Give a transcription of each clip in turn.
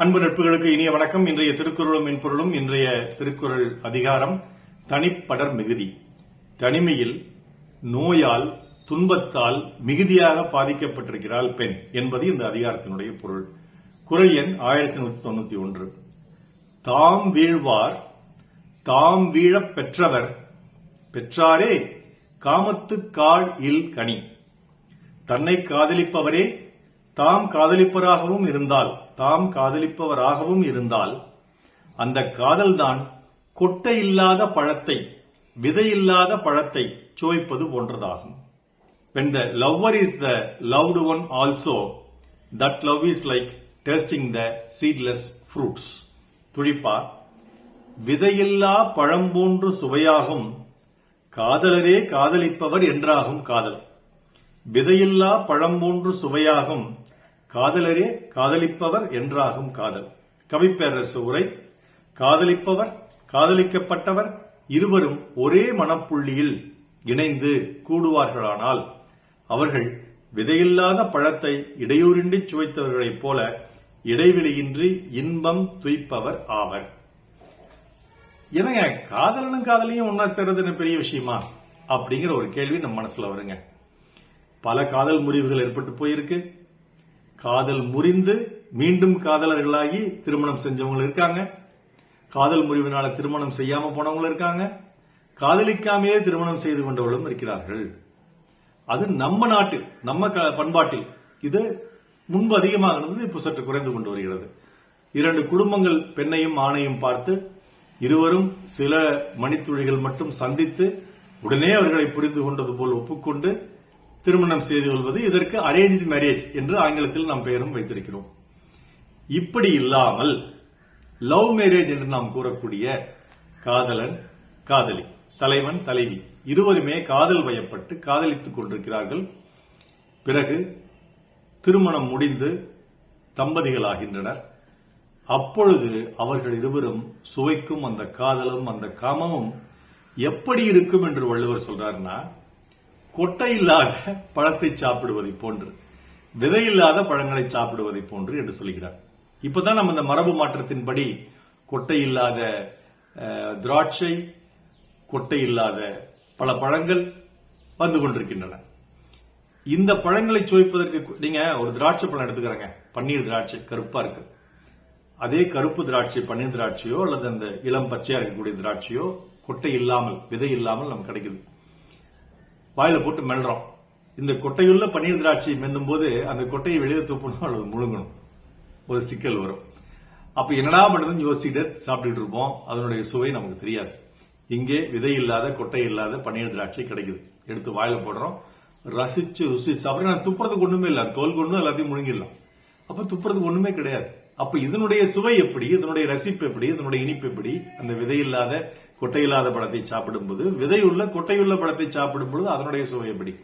அன்பு நட்புகளுக்கு இனிய வணக்கம். இன்றைய திருக்குறளும் மென்பொருளும் இன்றைய திருக்குறள் அதிகாரம் தனிப்படர் மிகுதி. தனிமையில் நோயால் துன்பத்தால் மிகுதியாக பாதிக்கப்பட்டிருக்கிறாள் பெண் என்பது இந்த அதிகாரத்தினுடைய பொருள். குரல் எண் ஆயிரத்தி நூத்தி தொண்ணூத்தி ஒன்று. தாம் வீழ்வார் தாம் வீழப் பெற்றவர் பெற்றாரே காமத்து கால் இல் கனி. தன்னை காதலிப்பவரே தாம் காதலிப்பவராகவும் இருந்தால் தாம் காதலிப்பவராகவும் இருந்தால் அந்த காதல்தான் கொட்டை இல்லாத பழத்தை விதையில்லாத பழத்தை சுவைப்பது போன்றதாகும். When the lover is the loved one also that love is like tasting the seedless fruits துழிப்பா விதையில்லா பழம் போன்று சுவையாகும் காதலரே காதலிப்பவர் என்றாகும் காதல். விதையில்லா பழம் போன்று சுவையாகும் காதலரே காதலிப்பவர் என்றாகும் காதல். கவிப்பேரரசு உரை காதலிப்பவர் காதலிக்கப்பட்டவர் இருவரும் ஒரே மனப்புள்ளியில் இணைந்து கூடுவார்களானால் அவர்கள் விதையில்லாத பழத்தை இடையூறின்றி சுவைத்தவர்களைப் போல இடைவெளியின்றி இன்பம் துய்ப்பவர் ஆவர். என்னங்க காதலனும் காதலியும் ஒன்னா சேர்றதுன்னு பெரிய விஷயமா? அப்படிங்கிற ஒரு கேள்வி நம்ம மனசுல வருங்க. பல காதல் முறிவுகள் ஏற்பட்டு போயிருக்கு. காதல் முறிந்து மீண்டும் காதலர்களாகி திருமணம் செஞ்சவங்க இருக்காங்க. காதல் முறிவினால திருமணம் செய்யாம போனவங்களும் இருக்காங்க. காதலிக்காமையே திருமணம் செய்து கொண்டவர்களும் இருக்கிறார்கள். அது நம்ம நாட்டில் நம்ம க- பண்பாட்டில் இது முன்பு அதிகமாக இருந்தது இப்போ சற்று குறைந்து கொண்டு வருகிறது. இரண்டு குடும்பங்கள் பெண்ணையும் ஆணையும் பார்த்து இருவரும் சில மணித்துளிகள் மட்டும் சந்தித்து உடனே அவர்களை புரிந்து கொண்டது போல் ஒப்புக்கொண்டு திருமணம் செய்து கொள்வது இதற்கு அரேஞ்ச் மேரேஜ் என்று ஆங்கிலத்தில் நாம் பெயரும் வைத்திருக்கிறோம். இப்படி இல்லாமல் லவ் மேரேஜ் என்று நாம் கூறக்கூடிய காதலன் காதலி தலைவன் தலைவி இருவருமே காதல் வயப்பட்டு காதலித்துக் கொண்டிருக்கிறார்கள். பிறகு திருமணம் முடிந்து தம்பதிகளாகின்றனர். அப்பொழுது அவர்கள் இருவரும் சுவைக்கும் அந்த காதலும் அந்த காமமும் எப்படி இருக்கும் என்று வள்ளுவர் சொல்றாருன்னா கொட்டை இல்லாத பழத்தை சாப்பிடுவதை போன்று விதை இல்லாத பழங்களை சாப்பிடுவதை போன்று என்று சொல்கிறார். இப்பதான் நம்ம இந்த மரபு மாற்றத்தின்படி கொட்டை இல்லாத திராட்சை கொட்டை இல்லாத பல பழங்கள் வந்து கொண்டிருக்கின்றன. இந்த பழங்களை சுவைப்பதற்கு நீங்க ஒரு திராட்சை பழம் எடுத்துக்கிறேங்க. பன்னீர் திராட்சை கருப்பா இருக்கு. அதே கருப்பு திராட்சை பன்னீர் திராட்சையோ அல்லது அந்த இளம் பச்சையா இருக்கக்கூடிய திராட்சையோ கொட்டை இல்லாமல் விதை இல்லாமல் நமக்கு கிடைக்குது. வாயில போட்டு மெல்றோம். இந்த கொட்டையுள்ள பன்னீர் திராட்சை மெல்லும் போது அந்த கொட்டையை வெளியே தூக்கணும் அல்லது முழுங்கணும். ஒரு சிக்கல் வரும். அப்ப என்னடா பண்ணுறதுன்னு யோசிச்சுட்டு சாப்பிட்டுட்டு இருப்போம். அதனுடைய சுவை நமக்கு தெரியாது. இங்கே விதை இல்லாத கொட்டை இல்லாத பன்னீர் திராட்சை கிடைக்குது. எடுத்து வாயில போடுறோம். ரசிச்சு ருசி சாப்பிட நான் துப்புறதுக்கு ஒண்ணுமே இல்லை. தோல் கொண்டு எல்லாத்தையும் முழுங்கிடலாம். அப்ப துப்புறதுக்கு ஒண்ணுமே கிடையாது. அப்ப இதனுடைய சுவை எப்படி? இதனுடைய ரசிப்பு எப்படி? இதனுடைய இனிப்பு எப்படி? அந்த விதையில்லாத கொட்டையில்லாத பழத்தை சாப்பிடும்போது விதையுள்ள கொட்டையுள்ள பழத்தை சாப்பிடும் பொழுது அதனுடைய சுவை எப்படி?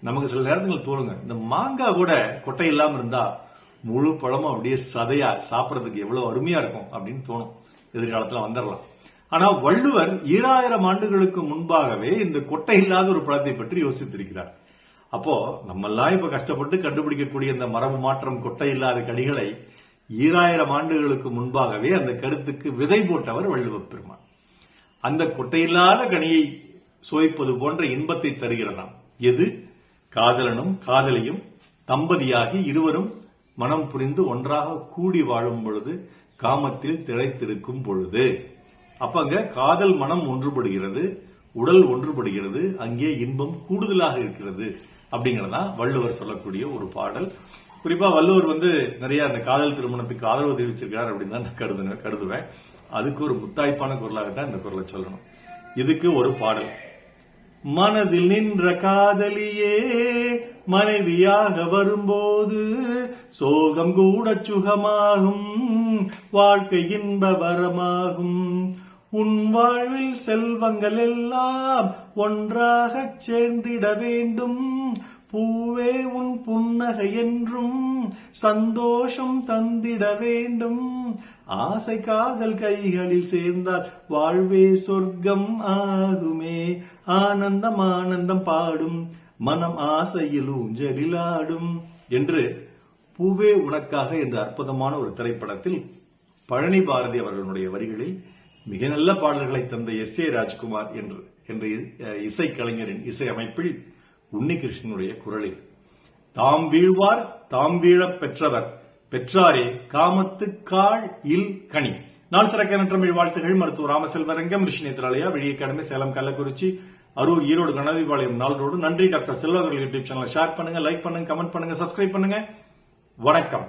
நமக்கு சில நேரங்கள் தோணுங்க. இந்த மாங்காய் கூட கொட்டை இல்லாமல் இருந்தா முழு பழமும் அப்படியே சதையா சாப்பிட்றதுக்கு எவ்வளவு அருமையா இருக்கும் அப்படின்னு தோணும். எதிர்காலத்துல வந்துடலாம் ஆனா வள்ளுவர் ஈராயிரம் ஆண்டுகளுக்கு முன்பாகவே இந்த கொட்டை இல்லாத ஒரு பழத்தை பற்றி யோசித்திருக்கிறார். அப்போ நம்மெல்லாம் இப்ப கஷ்டப்பட்டு கண்டுபிடிக்கக்கூடிய இந்த மரபு மாற்றம் கொட்டை இல்லாத கனிகளை ஈராயிரம் ஆண்டுகளுக்கு முன்பாகவே அந்த கருத்துக்கு விதை போட்டவர் வள்ளுவப் பெருமான். அந்த குட்டையில்லாத கனியை சுவைப்பது போன்ற இன்பத்தை தருகிறதாம் எது? காதலனும் காதலியும் தம்பதியாகி இருவரும் மனம் புரிந்து ஒன்றாக கூடி வாழும் பொழுது காமத்தில் திளைத்திருக்கும் பொழுது. அப்ப அங்க காதல் மனம் ஒன்றுபடுகிறது உடல் ஒன்றுபடுகிறது அங்கே இன்பம் கூடுதலாக இருக்கிறது அப்படிங்கறதா வள்ளுவர் சொல்லக்கூடிய ஒரு பாடல். குறிப்பா வள்ளுவர் வந்து நிறைய அந்த காதல் திருமணத்துக்கு ஆதரவு தெரிவிச்சிருக்கிறார் அப்படின்னு தான் நான் கருதுன கருதுவேன். அதுக்கு ஒரு முத்தாய்ப்பான குரலாக தான் இந்த குரலை சொல்லணும். இதுக்கு ஒரு பாடல். மனதில் நின்ற காதலியே மனைவியாக வரும்போது சோகம் கூட சுகமாகும் வாழ்க்கை இன்ப வரமாகும். உன் வாழ்வில் செல்வங்கள் எல்லாம் ஒன்றாகச் சேர்ந்திட வேண்டும். பூவே உன் புன்னகை என்றும் சந்தோஷம் தந்திட வேண்டும். ஆசை காதல் கைகளில் சேர்ந்தால் வாழ்வே சொர்க்கம் ஆகுமே. ஆனந்தம் ஆனந்தம் பாடும் மனம் ஆசையில் ஊஞ்சலிலாடும் என்று பூவே உனக்காக என்ற அற்புதமான ஒரு திரைப்படத்தில் பழனி பாரதி அவர்களுடைய வரிகளில் மிக நல்ல பாடல்களை தந்த எஸ் ஏ ராஜ்குமார் என்று என்ற அஹ், இசைக்கலைஞரின் இசை அமைப்பில் உன்னிகிருஷ்ணனுடைய குரலில். தாம் வீழ்வார் தாம் வீழப் பெற்றவர். பெற்றாரே காமத்து கால் இல் கனி. நாள் சிறக்கான தமிழ் வாழ்த்துகள். மருத்துவர் ராமசெல்வரங்கம் ரிஷி நேத்ராலயா விழிய சேலம் கள்ளக்குறிச்சி அரூர் ஈரோடு கணதிபாளையம் நாள் ரோடு நன்றி டாக்டர் செல்வர்கள் யூடியூப் சேனலை ஷேர் பண்ணுங்க லைக் பண்ணுங்க கமெண்ட் பண்ணுங்க சப்ஸ்கிரைப் பண்ணுங்க. வணக்கம்.